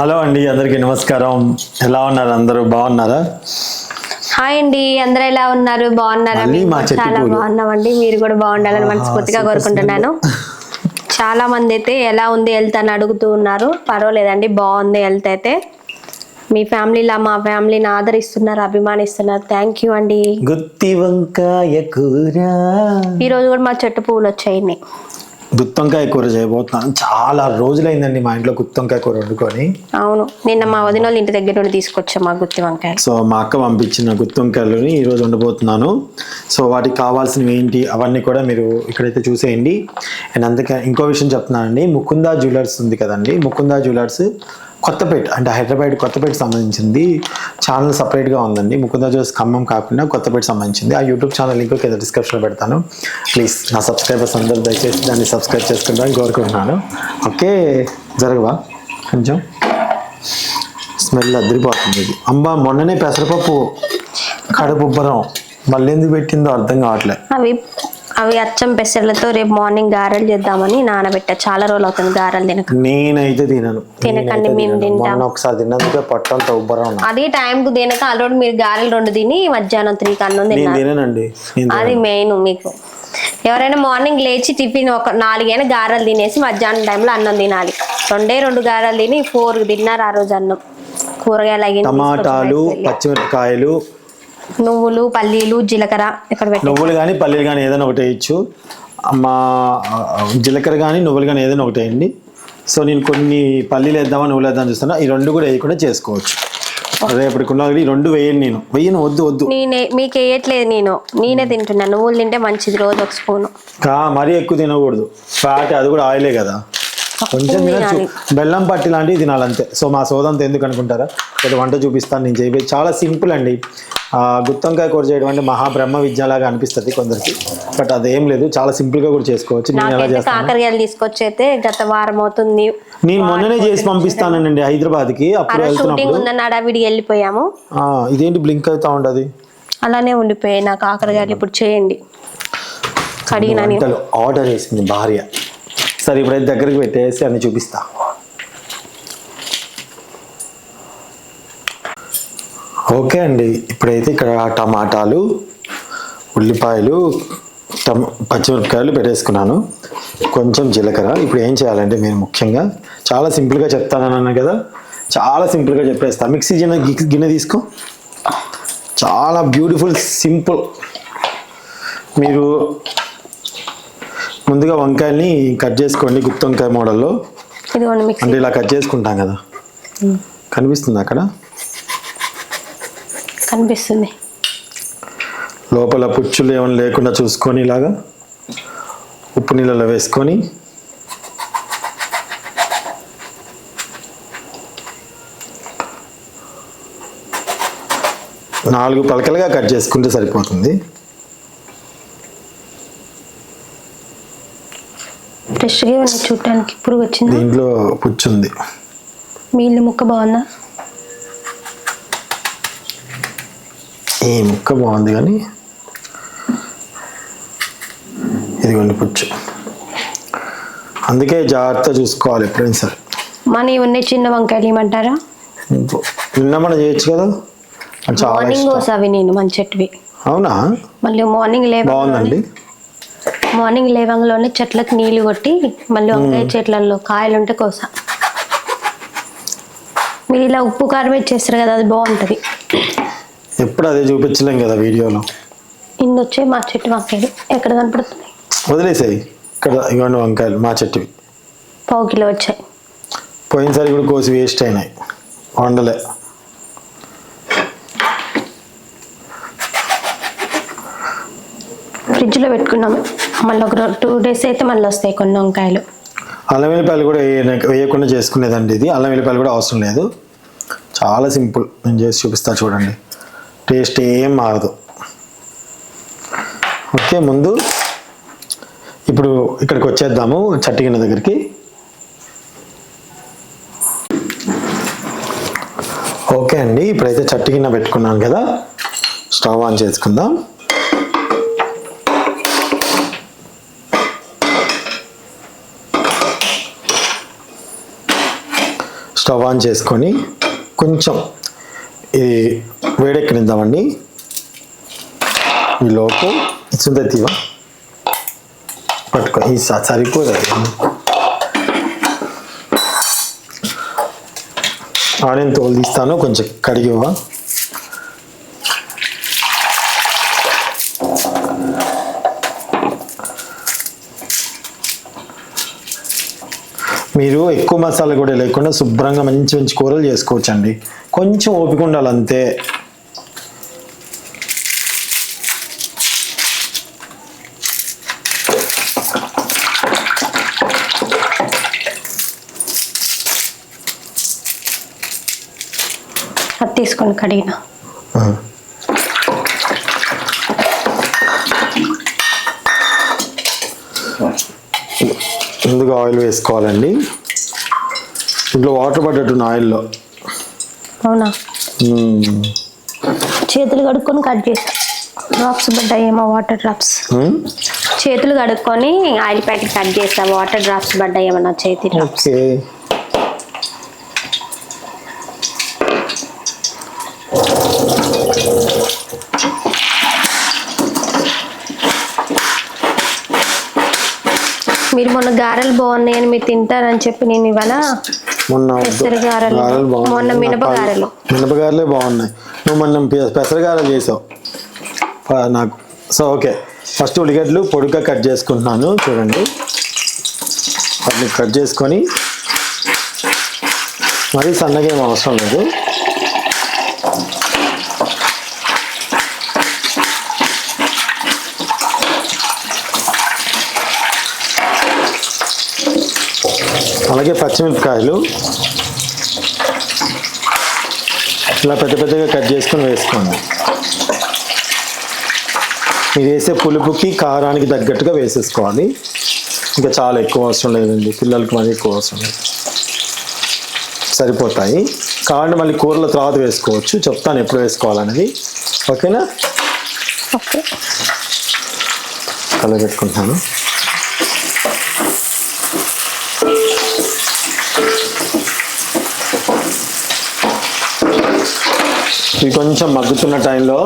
Hello అండి అందరికీ నమస్కారం. ఎలా ఉన్నారు అందరూ? బాగున్నారా? హాయ్ అండి అందరూ ఎలా ఉన్నారు? బాగున్నారా? మళ్ళీ మేము మా కూడా చెట్టు చాలా పూలు. బాగున్నామండి. మీరు కూడా బాగుండాలని మనస్ఫూర్తిగా కోరుకుంటున్నాను. చాలా మంది అయితే ఎలా ఉంది హెల్త్ అని అడుగుతూ ఉన్నారు. పర్వాలేదండి బాగుంది హెల్త్ అయితే. మీ ఫ్యామిలీలా మా ఫ్యామిలీని ఆదరిస్తున్నారు అభిమానిస్తున్నారు. థ్యాంక్ యూ అండి. గుత్తి వంకాయ కూర. ఈ రోజు కూడా మా చెట్టు పువ్వులు వచ్చాయి. గుత్తొంకాయ కూర చేయబోతున్నాను. చాలా రోజులైందండి మా ఇంట్లో గుత్తొంకాయ కూర వండుకొని. అవును. నిన్న మా వదిన వాళ్ళ ఇంటి దగ్గర నుండి తీసుకొచ్చాం మా గుత్తి వంకాయలు. సో మా అక్క పంపించిన గుత్తొంకాయలని ఈరోజు వండబోతున్నాను. సో వాటికి కావాల్సినవి ఏంటి అవన్నీ కూడా మీరు ఇక్కడైతే చూసేయండి. అండ్ అందుకే ఇంకో విషయం చెప్తున్నానండి. ముకుందా జ్యువెలర్స్ ఉంది కదండి. ముకుందా జ్యువెలర్స్ కొత్తపేట అంటే హైదరాబాద్ కొత్తపేట సంబంధించింది. ఛానల్ సపరేట్గా ఉందండి. ముకుందా జోస్ ఖమ్మం కాకుండా కొత్తపేట సంబంధించింది. ఆ యూట్యూబ్ ఛానల్ లింక్ కింద డిస్క్రిప్షన్లో పెడతాను. ప్లీజ్ నా సబ్స్క్రైబర్స్ అందరూ దయచేసి దాన్ని సబ్స్క్రైబ్ చేసుకుంటారని కోరుకుంటున్నాను. ఓకే జరగవా? కొంచెం. స్మెల్ అదిరిపోతుంది. ఇది అమ్మ మొన్ననే పెసరపప్పు కడుపు ఉబ్బరం. మళ్ళీ ఎందుకు పెట్టిందో అర్థం కావట్లేదు అవి అచ్చం పెసర్లతో రేపు మార్నింగ్ గారెలు చేద్దామని నానబెట్టా. చాలా రోజులు అవుతుంది గారెలు తినక. నేనైతే తినను. తినకండి, మేము. తింటాం. ఒకసారి తిన్నందుకే పొట్టంతా ఉబ్బరం. అది టైంకు తినక ఆల్రెడీ మీరు గారెలు రెండు తిని మధ్యాహ్నం త్రీ కన్ను నేను తిన్నారు. తిననండి. నేను అది మెయిన్ మీకు. ఎవరైనా మార్నింగ్ లేచి టిఫిన్ ఒక నాలుగైనా గారెలు తినేసి మధ్యాహ్నం టైంలో అన్నం తినాలి. రెండే రెండు గారెలు తిని ఫోర్ తిన్నారు ఆ రోజు అన్నం. కూరగాయలు టమాటాలు పచ్చిమిరపకాయలు నువ్వులు పల్లీలు జీలకర్ర ఇక్కడ నువ్వులు కానీ పల్లీలు కానీ ఏదైనా ఒకటి వేయచ్చు. మా జీలకర్ర కానీ నువ్వులు కానీ ఏదైనా ఒకటి వేయండి. సో నేను కొన్ని పల్లీలు వేద్దామా నువ్వులు వేద్దామని చూస్తున్నా. ఈ రెండు కూడా వేయకుండా చేసుకోవచ్చు. రేపటికి ఉన్న ఈ రెండు వేయండి నేను. వెయ్యను వద్దు వద్దు. నేనే మీకు వేయట్లేదు నేను. నేనే తింటున్నా. నువ్వులు తింటే మంచిది రోజు ఒక స్పూను. కా మరీ ఎక్కువ తినకూడదు. ఫ్యాట్ అది కూడా ఆయిలే కదా. కొంచెం తినచ్చు బెల్లం పట్టి లాంటివి తినాలంతే. సో మా సోదంతా ఎందుకు అనుకుంటారా? ఇక్కడ వంట చూపిస్తాను నేను చేయబోయే. చాలా సింపుల్ అండి. గుత్తొంకాయ కూర చేయడం అంటే మహాబ్రహ్మ విద్యలాగా అనిపిస్తుంది కొందరికి. బట్ అదేం లేదు. చాలా సింపుల్గా కూడా చేసుకోవచ్చు. నేను ఎలా చేస్తాను? కాకరకాయలు తీసుకొచ్చి అయితే గత వారం అవుతుంది. నేను మొన్ననే చేసి పంపిస్తానండి అప్పుడు షూటింగ్ వెళ్తున్నప్పుడు. ఉందని అడవిడి వెళ్ళిపోయాము. ఇదేంటి బ్లింక్ అవుతా ఉండదు అలానే ఉండిపోయాయి నాకు కాకరకాయలు. ఇప్పుడు చేయండి. కడిగినా ఆర్డర్ చేసింది భార్య. సరే ఇప్పుడైతే దగ్గరికి పెట్టేసి అన్ని చూపిస్తా. ఓకే అండి. ఇప్పుడైతే ఇక్కడ టమాటాలు ఉల్లిపాయలు టమ పచ్చిమిరపకాయలు పెట్టేసుకున్నాను. కొంచెం జీలకర్ర. ఇప్పుడు ఏం చేయాలంటే నేను ముఖ్యంగా చాలా సింపుల్గా చెప్తానన్నాను కదా. చాలా సింపుల్గా చెప్పేస్తా. మిక్సీ గిన్నె గిన్నె తీసుకో. చాలా బ్యూటిఫుల్ సింపుల్. మీరు ముందుగా వంకాయల్ని కట్ చేసుకోండి గుత్తి వంకాయ మోడల్లో. అంటే ఇలా కట్ చేసుకుంటాం కదా. కనిపిస్తుంది అక్కడ? కనిపిస్తుంది. లోపల పుచ్చులు ఏమైనా లేకుండా చూసుకొని ఇలాగా ఉప్పు నీళ్ళలో వేసుకొని నాలుగు పలకలుగా కట్ చేసుకుంటే సరిపోతుంది. ఫ్రెష్గా ఉన్నాయి చూడటానికి పురుగు వచ్చిందా? దీంట్లో పుచ్చు ఉంది. మీ ఇల్లు ముక్క బాగుందా? ఈ ముక్క బాగుంది కానీ ఇదిగోండి పుచ్చు. అందుకే జాగ్రత్త చూసుకోవాలి ఎప్పుడైనా సరే. మన ఉన్నాయి చిన్న వంకాయలు ఇవ్వమంటారా? నిన్న మనం చేయొచ్చు కదా? మార్నింగ్ ఇష్టం. కోసా అవి నేను మన చెట్టువి. అవునా? మళ్ళీ మార్నింగ్ లేవ బాగుందండి. మార్నింగ్ లేవంగానే చెట్లకు నీళ్ళు కొట్టి మళ్ళీ వంకాయ చెట్లలో కాయలు ఉంటే కోస. మీరు ఇలా ఉప్పు కారం ఇచ్చేస్తారు కదా అది బాగుంటుంది. ఎప్పుడు అదే చూపించలేం కదా వీడియోలో. ఇన్ని వచ్చాయి మా చెట్టు వంకాయలు. ఎక్కడ కనపడుతున్నాయి? వదిలేసాయి. ఇక్కడ ఇవ్వండి వంకాయలు మా చెట్టువి. పావు కిలో వచ్చాయి. పోయినసారి కూడా కోసి వేస్ట్ అయినాయి. వండలే. ఫ్రిడ్జ్లో పెట్టుకున్నాం మళ్ళీ ఒక టూ డేస్ అయితే మళ్ళీ వస్తాయి కొన్ని వంకాయలు. అల్లం వెల్లిపాయలు కూడా వేయకుండా చేసుకునేదండి ఇది. అల్లం వెల్లిపాయలు కూడా అవసరం లేదు. చాలా సింపుల్. నేను చేసి చూపిస్తా చూడండి. టేస్ట్ ఏం మారదు. ఓకే ముందు ఇప్పుడు ఇక్కడికి వచ్చేద్దాము చట్టి దగ్గరికి. ఓకే అండి ఇప్పుడైతే చట్టి పెట్టుకున్నాం పెట్టుకున్నాను కదా. స్టవ్ ఆన్ చేసుకుందాం. స్టవ్ ఆన్ చేసుకొని కొంచెం ఇది వేడెక్కనిద్దామండి. ఈ లోపు తీవ పట్టుకో ఈ సరిపోదు ఆనియన్ తోలు తీస్తాను కొంచెం కడిగివ్వా. మీరు ఎక్కువ మసాలా కూడా లేకుండా శుభ్రంగా మంచి మంచి కూరలు చేసుకోవచ్చండి. కొంచెం ఓపిక ఉండాలి అంతే అది తీసుకొని కడిగిన ఆ. ముందుగా ఆయిల్ వేసుకోవాలండి. ఇంట్లో వాటర్ పడ్డట్టు ఆయిల్లో. అవునా. చేతులు కడుక్కొని కట్ చేసా డ్రాప్స్ పడ్డాయేమో వాటర్ డ్రాప్స్. చేతులు కడుక్కొని ఆయిల్ ప్యాకెట్ కట్ చేసా వాటర్ డ్రాప్స్ పడ్డాయేమో నా చేతి డ్రాప్స్ మీరు మొన్న గారెలు బాగున్నాయని మీరు తింటారని చెప్పి నేను ఇవాళ మొన్న. పెసర గారెలు. మొన్న మినప గారెలు. మినప గారెలే బాగున్నాయి. నువ్వు మొన్న పెసర గారెలు చేసావు. నాకు సో ఓకే. ఫస్ట్ ఉల్లిగడ్డలు పొడిగా కట్ చేసుకుంటున్నాను. చూడండి. వాటిని కట్ చేసుకొని మరీ సన్నగా ఏం అవసరం లేదు. అలాగే పచ్చిమిరపకాయలు ఇలా పెద్ద పెద్దగా కట్ చేసుకొని వేసుకోండి మీరు వేసే పులుపుకి కారానికి తగ్గట్టుగా వేసేసుకోవాలి. ఇంకా చాలా ఎక్కువ అవసరం లేదండి. పిల్లలకి మరీ ఎక్కువ అవసరం లేదు. సరిపోతాయి. కావాలంటే మళ్ళీ కూరల తర్వాత వేసుకోవచ్చు. చెప్తాను ఎప్పుడు వేసుకోవాలనేది. ఓకేనా? ఓకే. కలబెట్టుకుంటాను ఇవి కొంచెం మగ్గుతున్న టైంలో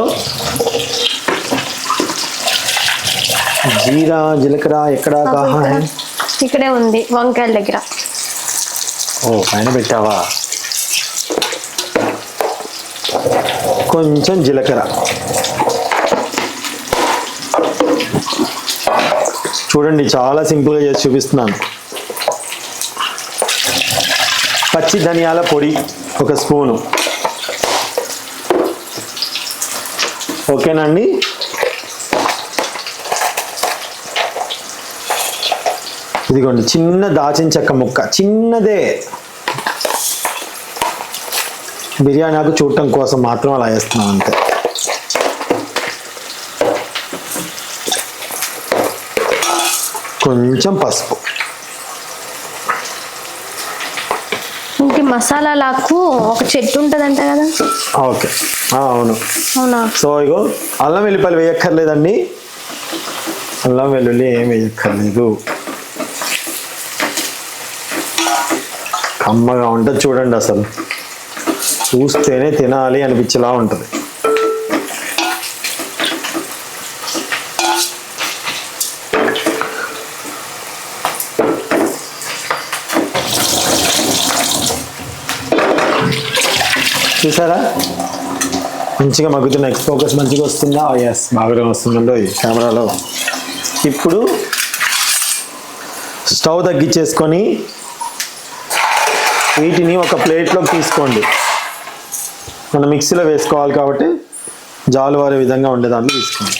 జీరా జీలకర్ర ఎక్కడ ఇక్కడే ఉంది వంకాయల దగ్గర. ఓ పైన పెట్టావా? కొంచెం జీలకర్ర. చూడండి చాలా సింపుల్గా చేసి చూపిస్తున్నాను. పచ్చి ధనియాల పొడి ఒక స్పూను. ఓకేనండి? ఇదిగోండి చిన్న దాచిన చెక్క ముక్క. చిన్నదే. బిర్యానీ ఆకు చూడటం కోసం మాత్రం అలా వేస్తున్నాం అంతే. కొంచెం పసుపు. ఇంక మసాలాలకు ఒక చెట్టు ఉంటుందంట కదా. ఓకే. అవును. అవునా? సో ఇగో అల్లం వెల్లిపాయలు వేయక్కర్లేదండి. అల్లం వెల్లుల్లి ఏం వేయక్కర్లేదు. కమ్మగా ఉంటుంది చూడండి అసలు. చూస్తేనే తినాలి అనిపించేలా ఉంటుంది. చూసారా? మంచిగా మగ్గుతున్న ఎక్స్ ఫోకస్ మంచిగా వస్తుందా? Oh, ఎస్ బాగానే వస్తుందండో. ఈ కెమెరాలో ఇప్పుడు స్టవ్ తగ్గించేసుకొని వీటిని ఒక ప్లేట్లోకి తీసుకోండి. మనం మిక్సీలో వేసుకోవాలి కాబట్టి జాలు వారే విధంగా ఉండే దాంట్లో తీసుకోండి.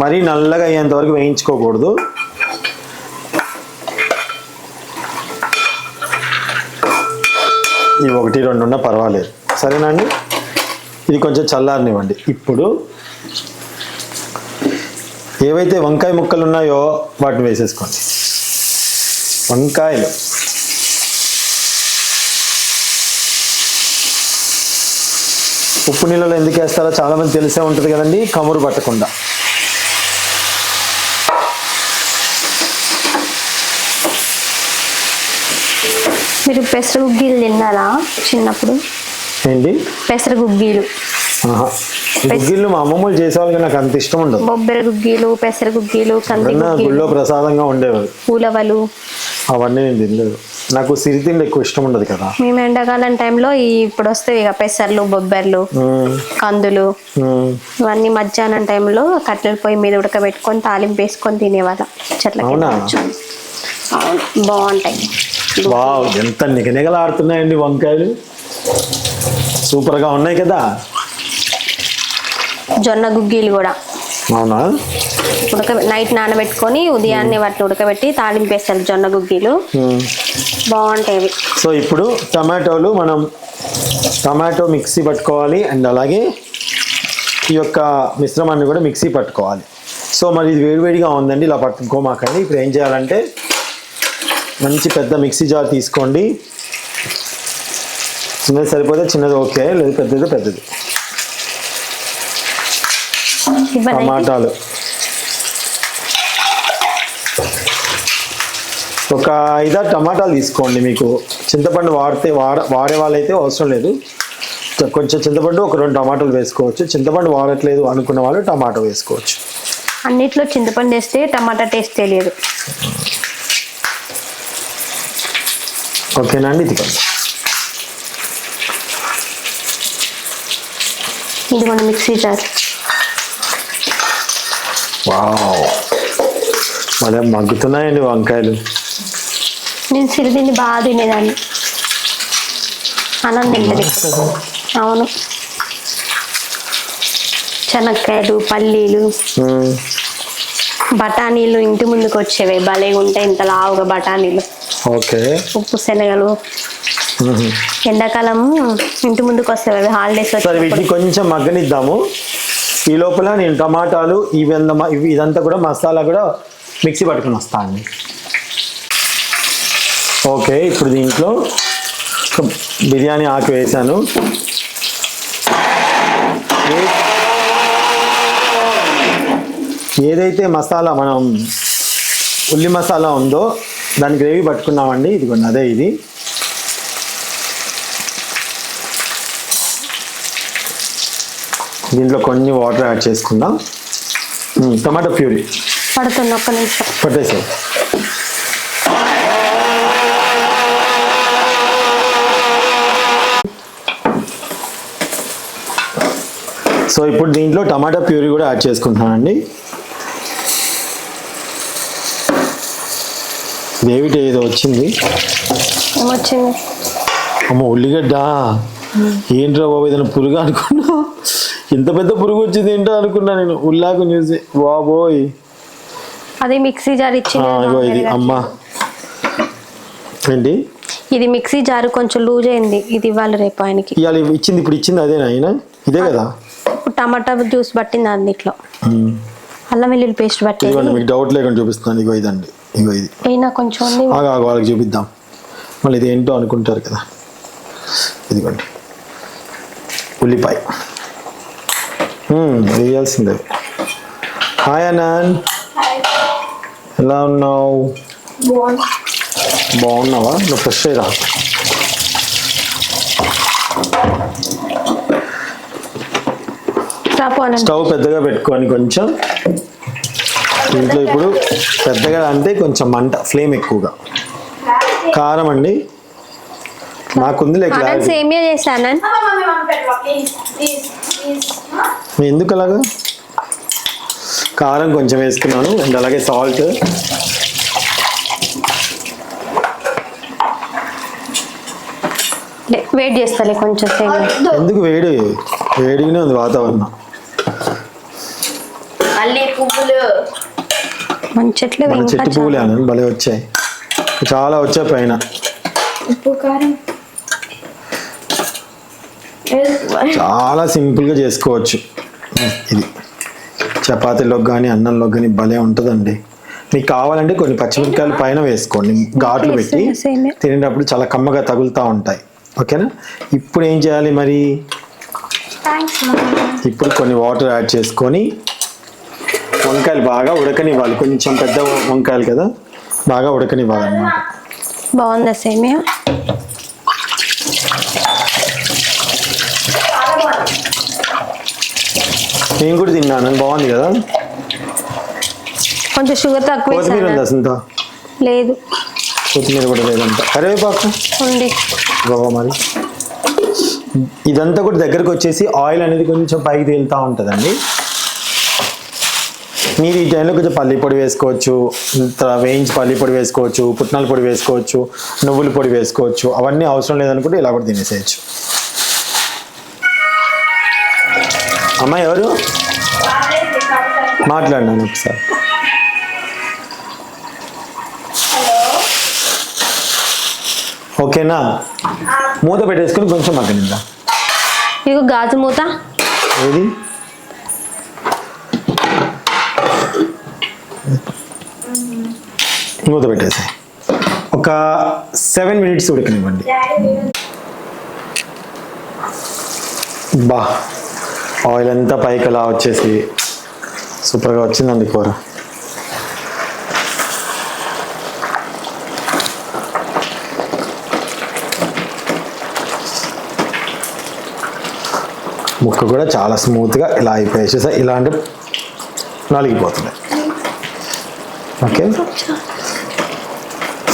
మరీ నల్లగా అయ్యేంత వరకు వేయించుకోకూడదు. ఇవి ఒకటి రెండు ఉన్నా పర్వాలేదు. సరేనా అండి ఇది కొంచెం చల్లారనివ్వండి. ఇప్పుడు ఏవైతే వంకాయ ముక్కలు ఉన్నాయో వాటిని వేసేసుకోండి. వంకాయలు. ఉప్పు నీళ్ళలో ఎందుకు వేస్తారో చాలా మంది తెలిసే ఉంటుంది కదండి కమురు పట్టకుండా. పెసర గుగ్గీలు తిన్నారా చిన్నప్పుడు? ఏంటి? పెసర గుగ్గీలు ఆహా. గుగ్గిళ్ళు మా అమ్మమ్మలు చేసేవాళ్ళు కానీ నాకు అంత ఇష్టం ఉండదు. బొబ్బెర గుగ్గీలు పెసర గుగ్గీలు గుళ్ళో ప్రసాదంగా ఉండేవారు పూలవలు. అవన్నీ నేను తినలేదు. నాకు సిరితిండి ఎక్కువ ఇష్టం ఉండదు కదా. మేము ఎండాకాలం టైంలో ఈ ఇప్పుడు వస్తాయి ఇక పెసర్లు బొబ్బెర్లు. కందులు. ఇవన్నీ మధ్యాహ్నం టైంలో కట్టెల పొయ్యి మీద ఉడకబెట్టుకొని తాలింపు వేసుకొని తినేవాళ్ళం. చెట్ల బాగుంటాయి. వావ్ ఎంత నిగనిగలాడుతున్నాయండి వంకాయలు. సూపర్గా ఉన్నాయి కదా. జొన్న గుగ్గీలు కూడా. అవునా? ఉడక నైట్ నానబెట్టుకొని ఉదయాన్నే వాటిని ఉడకబెట్టి తాలింపు వేస్తారు జొన్న గుగ్గీలు. మ్మ్. బాగుంటాయి సో ఇప్పుడు టమాటోలు మనం టమాటో మిక్సీ పట్టుకోవాలి అండ్ అలాగే ఈ యొక్క మిశ్రమాన్ని కూడా మిక్సీ పట్టుకోవాలి. సో మరి ఇది వేడివేడిగా ఉందండి ఇలా పట్టుకోమాకండి. ఇప్పుడు ఏం చేయాలంటే మంచి పెద్ద మిక్సీ జార్ తీసుకోండి. చిన్నది సరిపోతే చిన్నది ఓకే లేదు పెద్దది పెద్దది. టమాటాలు. ఒక ఐదారు టమాటాలు తీసుకోండి మీకు. చింతపండు వాడితే వాడ వాడే వాళ్ళైతే అవసరం లేదు. కొంచెం చింతపండు ఒక రెండు టమాటాలు వేసుకోవచ్చు. చింతపండు వాడట్లేదు అనుకున్న వాళ్ళు టమాటో వేసుకోవచ్చు. అన్నిట్లో చింతపండు వేస్తే టమాటా టేస్ట్ తెలియదు. ఓకేనా అండి? ఇది ఇది మన మిక్సీ జార్. వావ్. మళ్ళీ మగ్గుతున్నాయండి వంకాయలు. నేను సిరిదిండి బాగా తినేదాన్ని. తింటది. అవును. శనక్కాయలు పల్లీలు. బఠానీలు ఇంటి ముందుకు వచ్చేవి భలేగా ఉంటాయి ఇంత లావుగా బఠానీలు. ఓకే. ఉప్పు శనగలు. ఎండాకాలం ఇంటి ముందుకు వస్తాయి అవి హాలిడేస్ సరే వీటిని కొంచెం మగ్గనిద్దాము. ఈ లోపల నేను టమాటాలు ఇవంతా ఇవి ఇదంతా కూడా మసాలా కూడా మిక్సీ పట్టుకుని వస్తాను ఓకే ఇప్పుడు దీంట్లో బిర్యానీ ఆకు వేసాను. ఏదైతే మసాలా మనం ఉల్లి మసాలా ఉందో దాని గ్రేవీ పట్టుకున్నామండి. ఇదిగోండి అదే ఇది. దీంట్లో కొన్ని వాటర్ యాడ్ చేసుకుందాం. Tomato puree. పడుతుంది ఒక్క నిమిషం. పట్టేసాయి. సో ఇప్పుడు దీంట్లో టమాటా ప్యూరీ కూడా యాడ్ చేసుకుంటున్నానండి. దేవిటి ఏదో వచ్చింది? ఏమొచ్చింది? అమ్మ ఉల్లిగడ్డ. ఏంట్రా బాబు ఏదైనా పురుగు అనుకున్నా ఇంత పెద్ద పురుగు వచ్చింది ఏంటో అనుకున్నా నేను? ఉల్లాకు చూసి బాబోయ్ అది మిక్సీ జార్ ఇచ్చింది ఇది. అమ్మా. ఏంటి? ఇది మిక్సీ జారు కొంచెం లూజ్ అయింది. ఇది ఇవ్వాలి రేపు ఆయనకి. ఇవాళ ఇచ్చింది ఇప్పుడు ఇచ్చింది అదేనా ఆయన ఇదే కదా? ఇప్పుడు టమాటా జ్యూస్ పట్టింది అన్నిట్లో. అల్లం వెల్లుల్లి పేస్ట్ పట్టేది. మీకు డౌట్ లేకుండా చూపిస్తున్నాను. ఇగో ఇదండి. ఇగో ఇది. అయినా కొంచెం వాళ్ళకి చూపిద్దాం. మళ్ళీ ఇది ఏంటో అనుకుంటారు కదా. ఇదిగోండి. ఉల్లిపాయ. వేయాల్సిందే హాయ్ అనాన్ ఎలా ఉన్నావు? బాగున్నావా? నువ్వు ఫ్రెష్ అనండి స్టవ్ పెద్దగా పెట్టుకొని కొంచెం దీంట్లో ఇప్పుడు పెద్దగా అంటే కొంచెం మంట ఫ్లేమ్ ఎక్కువగా. కారం అండి. నాకుందిలే సేమియా చేశాను ఎందుకు అలాగా? కారం కొంచెం వేసుకున్నాను అండ్ అలాగే సాల్ట్ వెయిట్ చేస్తాలే కొంచెం ఎందుకు వేడి? వేడిగానే ఉంది వాతావరణం. పువ్వులు. మన చెట్లు మన చెట్టు పువ్వులే చాలా- అని భలే వచ్చాయి. చాలా వచ్చాయి పైన. ఉప్పు కారం. చాలా సింపుల్గా చేసుకోవచ్చు. ఇది చపాతీలోకి కానీ అన్నంలోకి కానీ భలే ఉంటుందండి. మీకు కావాలంటే కొన్ని పచ్చిమిరపకాయలు పైన వేసుకోండి. ఘాట్లు పెట్టి. తినేటప్పుడు చాలా కమ్మగా తగులుతూ ఉంటాయి. ఓకేనా? ఇప్పుడు ఏం చేయాలి మరి? ఇప్పుడు కొన్ని వాటర్ యాడ్ చేసుకొని వంకాయలు బాగా ఉడకనివ్వాలి. కొంచెం పెద్ద వంకాయలు కదా? బాగా ఉడకనివ్వాలి అన్నమాట బాగుందా సేమియా? నేను కూడా తిన్నాను. బాగుంది కదా? కొంచెం షుగర్ తక్కువ కొత్తిమీర ఉందా అసంత లేదు. కొత్తిమీర కూడా లేదంట. కరివేపాకు? ఉంది. బాబా మరి. ఇదంతా కూడా దగ్గరకు వచ్చేసి ఆయిల్ అనేది కొంచెం పైకి తేలుతూ ఉంటుందండి. మీరు ఈ టైంలో కొంచెం పల్లి పొడి వేసుకోవచ్చు ఇంత వేయించి పల్లి పొడి వేసుకోవచ్చు పుట్నాల పొడి వేసుకోవచ్చు నువ్వుల పొడి వేసుకోవచ్చు అవన్నీ అవసరం లేదనుకుంటే ఇలా కూడా తినేసేయచ్చు. అమ్మ ఎవరు? మాట్లాడినాను ఒకసారి. ఓకేనా? మూత పెట్టేసుకొని కొంచెం ఇక గాజు మూత. ఏది? మూత పెట్టేసి ఒక సెవెన్ మినిట్స్ ఉడకనివ్వండి. బా ఆయిల్ అంతా పైకి అలా వచ్చేసి సూపర్గా వచ్చిందండి కూర. ముక్క కూడా చాలా స్మూత్గా ఇలా అయిపోయి చూసా ఇలాంటి నలిగిపోతుంది ఓకే.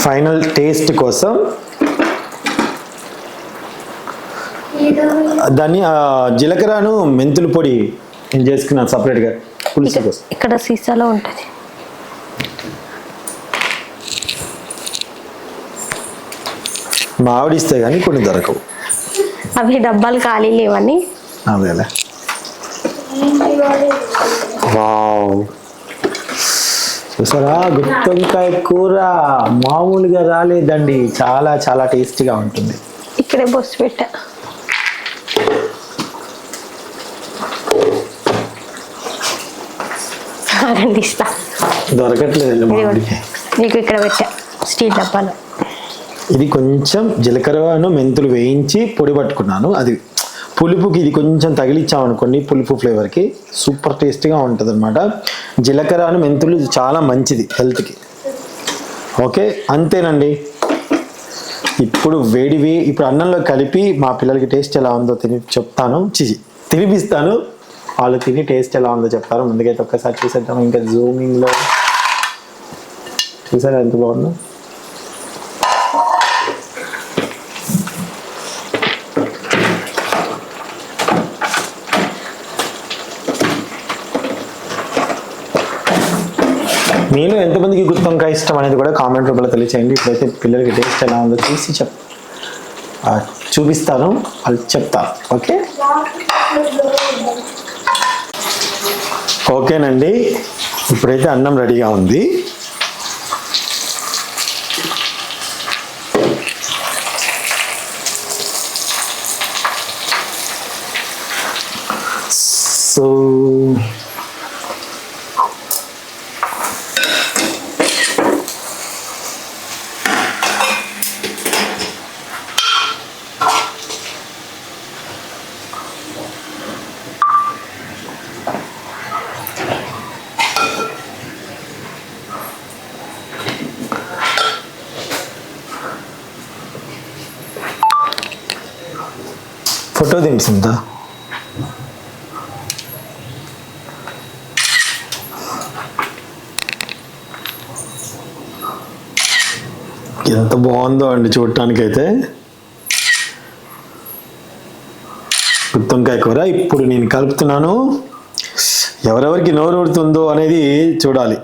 ఫైనల్ టేస్ట్ కోసం దాన్ని ఆ, జీలకర్రను మెంతుల పొడి నేను చేసుకున్నాను సపరేట్గా పులుసు కోసం. ఇక్కడ సీసాలో ఉంటుంది. మా ఆవిడ ఇస్తే కానీ కొన్ని దొరకవు. అవి డబ్బాలు ఖాళీ లేవని. అదేలే. వావ్. చూసారా? గుత్తొంకాయ కూర మామూలుగా రాలేదండి. చాలా చాలా టేస్టీగా ఉంటుంది. ఇక్కడే బొస్సు పెట్టా. ఇస్తా. మామిడికాయ నీకు ఇక్కడ పెట్టా. స్టీల్ డబ్బాలో. ఇది కొంచెం జీలకర్రను మెంతులు వేయించి పొడి పట్టుకున్నాను. అది పులుపుకి ఇది కొంచెం తగిలిచ్చామనుకోండి పులుపు ఫ్లేవర్కి సూపర్ టేస్ట్గా ఉంటుంది అనమాట జీలకర్రను మెంతులు చాలా మంచిది హెల్త్కి. ఓకే అంతేనండి. ఇప్పుడు వేడివి ఇప్పుడు అన్నంలో కలిపి మా పిల్లలకి టేస్ట్ ఎలా ఉందో తిని చెప్తాను. చిచి తినిపిస్తాను. వాళ్ళు తిని టేస్ట్ ఎలా ఉందో చెప్తారు. ముందుకైతే ఒక్కసారి చూసేద్దాం. ఇంకా జూమింగ్లో చూసారా ఎంత బాగుందో? మీలో ఎంతమందికి గుత్తొంకాయ ఇష్టం అనేది కూడా కామెంట్ రూపంలో తెలియచేయండి. ఇప్పుడైతే పిల్లలకి టేస్ట్ ఎలా ఉందో చూసి చెప్ చూపిస్తాను. వాళ్ళు చెప్తా ఓకే? ఓకేనండి. ఇప్పుడైతే అన్నం రెడీగా ఉంది. సో ఫోటో ఎంత బాగుందో అండి చూడటానికైతే. గుత్తంకాయ కూర ఇప్పుడు నేను కలుపుతున్నాను. ఎవరెవరికి నోరు ఊడుతుందో అనేది చూడాలి.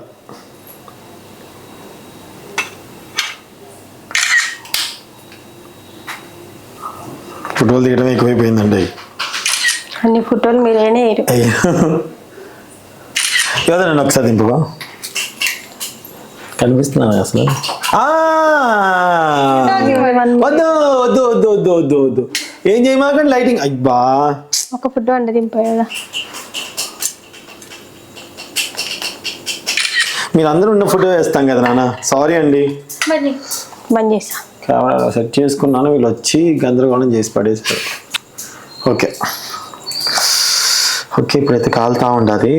ఫోటోలు తీయడం ఎక్కువైపోయిందండి. అన్ని ఫోటోలు మీరేనే కదా నన్ను ఒకసారి దింపవా కనిపిస్తున్నాను అసలు? ఆ! వద్దు వద్దు వద్దు వద్దు వద్దు వద్దు. ఏం చేయమాకండి లైటింగ్? అయ్యా ఒక ఫోటో అంటే దింపాడు మీరు అందరూ ఉన్న ఫోటో వేస్తాం కదా నాన్న. సారీ అండి. బంద్ చేసా కెమెరాలో సెట్ చేసుకున్నాను వీళ్ళు వచ్చి గందరగోళం చేసి పడేసారు ఓకే. ఓకే ఇప్పుడైతే కాలుతా ఉండాలి.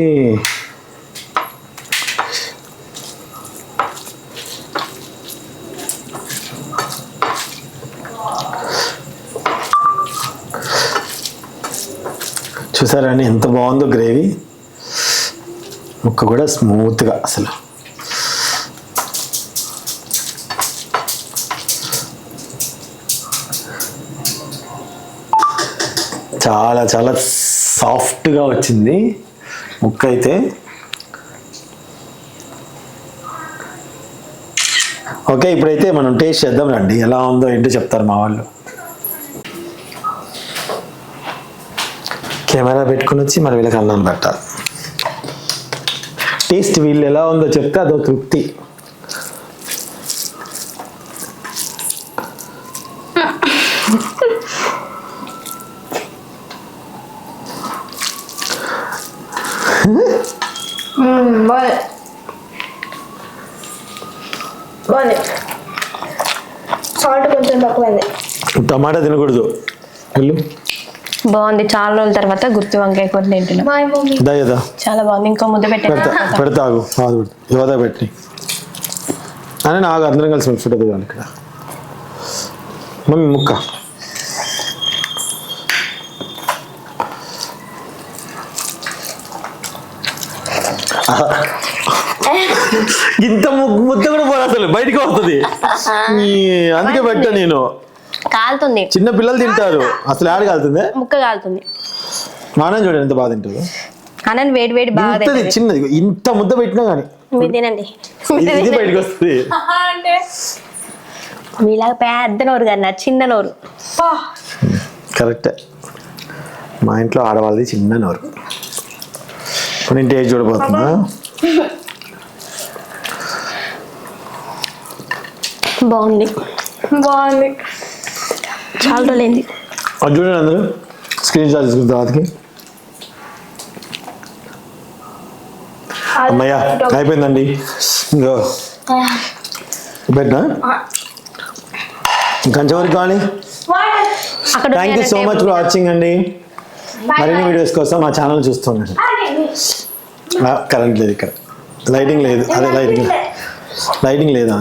చూసారండి ఎంత బాగుందో గ్రేవీ. ముక్క కూడా స్మూత్గా అసలు. చాలా చాలా సాఫ్ట్గా వచ్చింది. ముక్క అయితే ఓకే ఇప్పుడైతే మనం టేస్ట్ చేద్దాం రండి. ఎలా ఉందో ఏంటో చెప్తారు మా వాళ్ళు. కెమెరా పెట్టుకుని వచ్చి మరి వీళ్ళకి అన్నం పెట్టాలి. టేస్ట్ వీళ్ళు ఎలా ఉందో చెప్తే అదో తృప్తి బాగుంది బాగుంది సాల్ట్ కొంచెం తక్కువైంది టమాటా తినకూడదు. వెళ్ళు. బాగుంది. చాలా రోజుల తర్వాత గుత్తి వంకాయ కూర తింటున్నాం. చాలా బాగుంది. ఇంకో ముద్ద పెట్టా. యువత పెట్టి అని నాకు అందరం కలిసి ఇక్కడ. మమ్మీ ముక్క. ఇంత ముద్ద కూడా పోదు అసలు. బయటికి వస్తుంది అందుకే పెట్టా నేను. కాలుతుంది. చిన్న పిల్లలు తింటారు. అసలు ఆడ కాలుతుంది? ముక్క కాలుతుంది. మానం చూడండి ఎంత బాగా తింటారు? అనంత వేడి వేడి బాగా తింటది. చిన్నది. ఇంత ముద్ద పెట్టినా కానీ. మీరు తినండి. ఇది బయటకు వస్తుంది. అంటే మీలాగా పెద్ద నోరు కన్నా చిన్న నోరు. కరెక్టే. మా ఇంట్లో ఆడవాళ్ళది చిన్న నోరు. ఇప్పుడు నేను టేస్ట్ చూడబోతున్నా బాగుంది. బాగుంది. చాలా రోజులైంది. అది చూడండి అందరూ. స్క్రీన్ షాట్ తీసుకున్న తర్వాతకి అమ్మయ్యా అయిపోయిందండి. ఇంకో. పెట్టినా? ఇంకొంచెం వరకు కావాలి. Thank you so much for watching అండి. మరిన్ని వీడియోస్ కోసం మా ఛానల్ చూస్తుండండి కరెంట్ లేదు ఇక్కడ. లైటింగ్ లేదు. అదే లైటింగ్ లైటింగ్ లేదా?